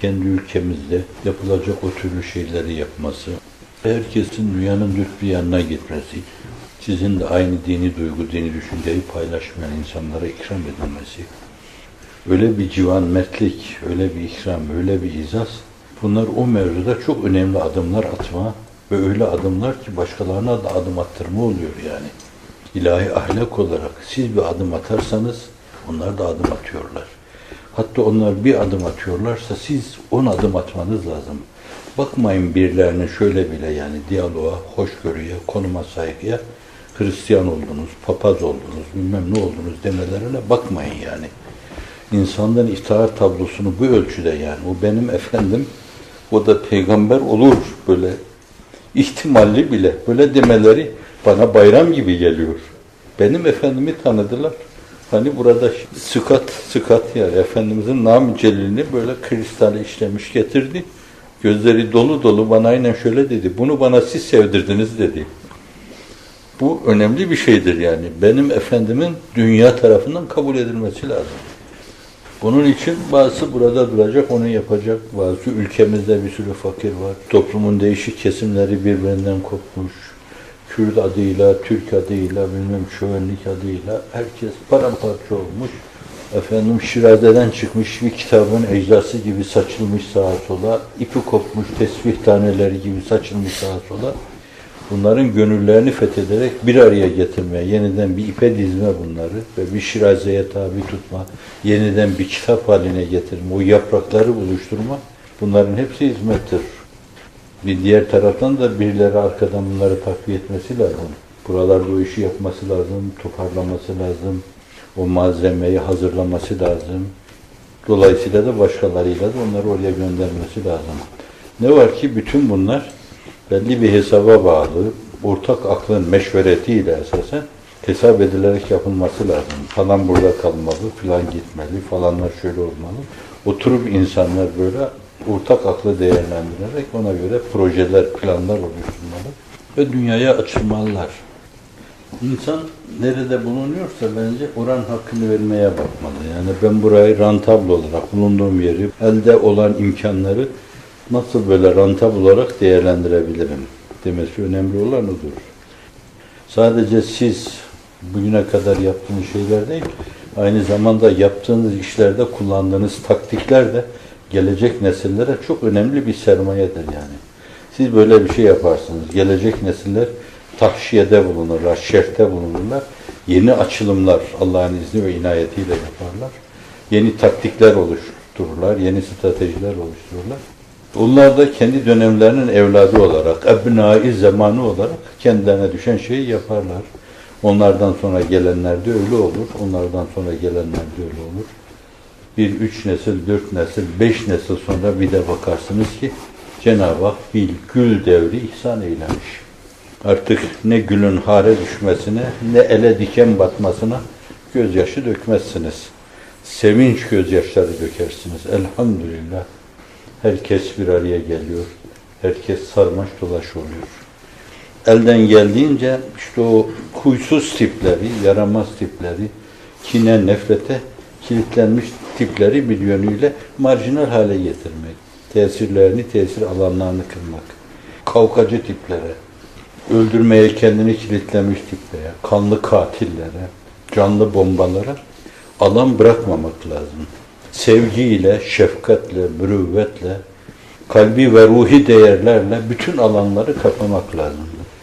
kendi ülkemizde yapılacak o türlü şeyleri yapması, herkesin dünyanın dört bir yanına gitmesi, sizin de aynı dini duygu, dini düşünceyi paylaşmayan insanlara ikram edilmesi, öyle bir civan mertlik, öyle bir ikram, öyle bir izaz, bunlar o mevzuda çok önemli adımlar atma ve öyle adımlar ki başkalarına da adım attırma oluyor yani. İlahi ahlak olarak siz bir adım atarsanız onlar da adım atıyorlar. Hatta onlar bir adım atıyorlarsa siz on adım atmanız lazım. Bakmayın birilerine şöyle bile yani diyaloğa, hoşgörüye, konuma saygıya Hristiyan oldunuz, papaz oldunuz, bilmem ne oldunuz demelerine bakmayın yani. İnsanların itaat tablosunu bu ölçüde yani o benim efendim o da peygamber olur böyle ihtimalli bile böyle demeleri bana bayram gibi geliyor. Benim efendimi tanıdılar. Hani burada sıkat sıkat yani Efendimizin nam celilini böyle kristale işlemiş getirdi. Gözleri dolu dolu bana aynen şöyle dedi. Bunu bana siz sevdirdiniz dedi. Bu önemli bir şeydir yani. Benim efendimin dünya tarafından kabul edilmesi lazım. Bunun için bazısı burada duracak, onu yapacak. Bazı ülkemizde bir sürü fakir var. Toplumun değişik kesimleri birbirinden kopmuş. Kürt adıyla, Türk adıyla, bilmem şövenlik adıyla herkes paramparça olmuş. Efendim Şiraze'den çıkmış bir kitabın eczası gibi saçılmış sağa sola, ipi kopmuş tesbih taneleri gibi saçılmış sağa sola. Bunların gönüllerini fethederek bir araya getirmeye, yeniden bir ipe dizme bunları ve bir şirazeye tabi tutma, yeniden bir kitap haline getirme, o yaprakları buluşturma, bunların hepsi hizmettir. Bir diğer taraftan da birileri arkadan bunları takviye etmesi lazım. Buralarda o işi yapması lazım, toparlaması lazım, o malzemeyi hazırlaması lazım. Dolayısıyla da başkalarıyla da onları oraya göndermesi lazım. Ne var ki bütün bunlar belli bir hesaba bağlı, ortak aklın meşveretiyle esasen hesap edilerek yapılması lazım. Falan burada kalmalı, filan gitmeli, falanlar şöyle olmalı. Oturup insanlar böyle ortak aklı değerlendirerek ona göre projeler, planlar oluşturmalı ve dünyaya açılmalılar. İnsan nerede bulunuyorsa bence oran hakkını vermeye bakmalı. Yani ben burayı rantabl olarak bulunduğum yeri, elde olan imkanları nasıl böyle rantabl olarak değerlendirebilirim demesi önemli olan odur. Sadece siz bugüne kadar yaptığınız şeyler değil, aynı zamanda yaptığınız işlerde kullandığınız taktikler de gelecek nesillere çok önemli bir sermayedir yani. Siz böyle bir şey yaparsınız. Gelecek nesiller tahşiyede bulunurlar, şerhte bulunurlar. Yeni açılımlar Allah'ın izni ve inayetiyle yaparlar. Yeni taktikler oluştururlar, yeni stratejiler oluştururlar. Onlar da kendi dönemlerinin evladı olarak, ebnai zamanı olarak kendilerine düşen şeyi yaparlar. Onlardan sonra gelenler de öyle olur. Onlardan sonra gelenler de öyle olur. Bir üç nesil, dört nesil, beş nesil sonra bir de bakarsınız ki Cenab-ı Hak bir gül devri ihsan eylemiş. Artık ne gülün hare düşmesine, ne ele diken batmasına gözyaşı dökmezsiniz. Sevinç gözyaşları dökersiniz. Elhamdülillah. Herkes bir araya geliyor. Herkes sarmaş dolaş oluyor. Elden geldiğince işte o huysuz tipleri, yaramaz tipleri, kine, nefrete kilitlenmiş tipleri bir yönüyle marjinal hale getirmek. Tesirlerini, tesir alanlarını kırmak. Kavgacı tiplere, öldürmeye kendini kilitlemiş tiplere, kanlı katillere, canlı bombalara alan bırakmamak lazım. Sevgiyle, şefkatle, mürüvvetle, kalbi ve ruhi değerlerle bütün alanları kapamak lazım.